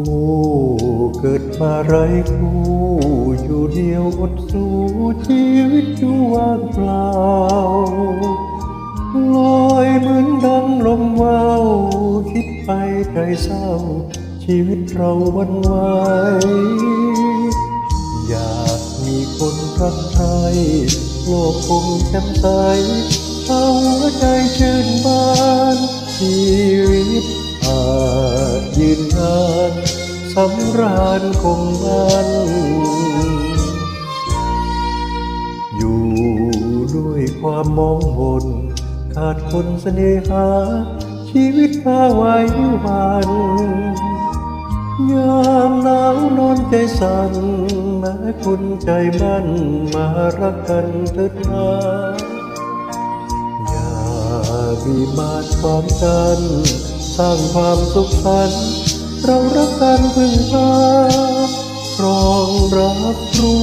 ู้เกิดมาไรคู่อยู่เดียวอดสู้ชีวิตอยู่ว่างเปล่าลอยเหมือนดังลมว่าวคิดไปใจเศร้า ชีวิตเราวันไหวอยากมีคนรักใครโลกคงแจ่มใสเอาหัวใจชื่นบานำราญคงมันอยู่ด้วยความมองมนขาดคนเสน่หา ชีวิตพาไว้วันยามหนาวนอนใจสั่นแม้คุณใจมั่นมารักกันเถิดนาอย่าบีมาดความกันสร้างความสุขสันต์ เรารักกันพึ่งพาครองรักร่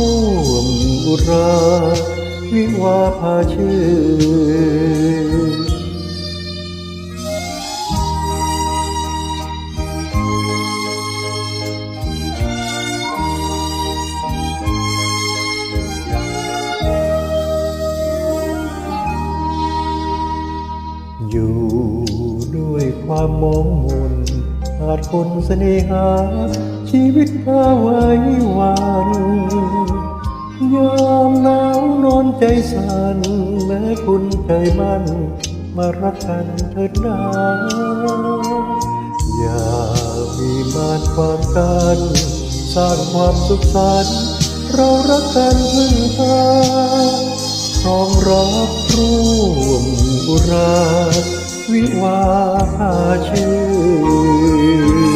วมอุรา วิวาพาชื่ออยู่ด้วยความมองมน ขาดคนเสน่หา ชีวิตพาไว้วันยามหนาวนอนใจสั่นแม้คุณใจมั่น มารักกันเถิดนาอย่ามีมานความกันสร้างความสุขสันต์เรารักกันพึ่งพาครองรักร่วมอุราวิวาหาชื่อ you.